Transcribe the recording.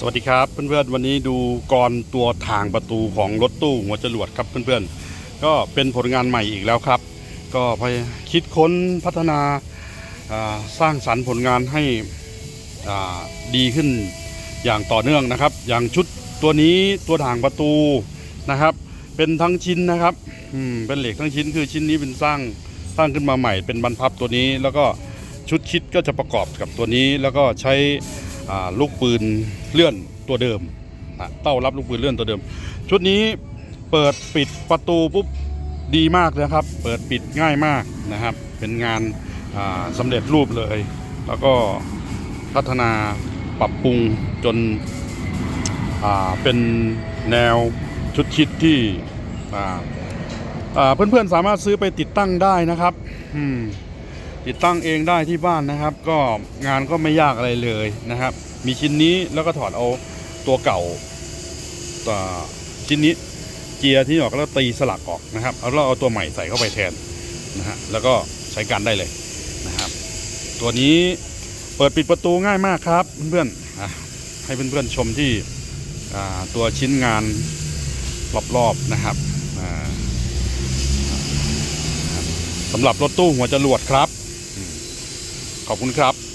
สวัสดีครับเพื่อนๆวันนี้ดูกรตัวทางประตูของรถตู้หัวจรวดครับเพื่อนๆก็เป็นผลงานใหม่อีกแล้วครับ ก็พยคิดค้นพัฒนาสร้างสรรค์ผลงานให้ดีขึ้นอย่างต่อเนื่องนะครับ อย่างชุดตัวนี้ตัวทางประตูนะครับ เป็นทั้งชิ้นนะครับเป็นเหล็กทั้งชิ้นคือชิ้นนี้เป็นสร้างสร้างขึ้นมาใหม่ เป็นบรรพับตัวนี้ แล้วก็ชุดคิดก็จะประกอบกับตัวนี้แล้วก็ใช้ ลูกปืนเลื่อนตัวเดิมนะเต้ารับลูกปืนเลื่อนตัวเดิม ชุดนี้เปิดปิดประตูปุ๊บดีมากนะครับ เปิดปิดง่ายมากนะครับ เป็นงานาสำเร็จรูปเลย แล้วก็พัฒนาปรับปรุงจนเป็นแนวชุดคิดที่เพื่อนๆสามารถซื้อไปติดตั้งได้นะครับอืม ติดตั้งเองได้ที่บ้านนะครับ ก็งานก็ไม่ยากอะไรเลยนะครับ มีชิ้นนี้แล้วก็ถอดเอาตัวเก่าตัวชิ้นนี้เกียร์ที่ออกแล้วตีสลักออกนะครับแล้วเราเอาตัวใหม่ใส่เข้าไปแทนนะฮะแล้วก็ใช้การได้เลยนะครับ ตัวนี้เปิดปิดประตูง่ายมากครับเพื่อนๆให้เพื่อนๆชมที่ตัวชิ้นงานรอบๆนะครับสำหรับรถตู้หัวจรวดครับ ขอบคุณครับ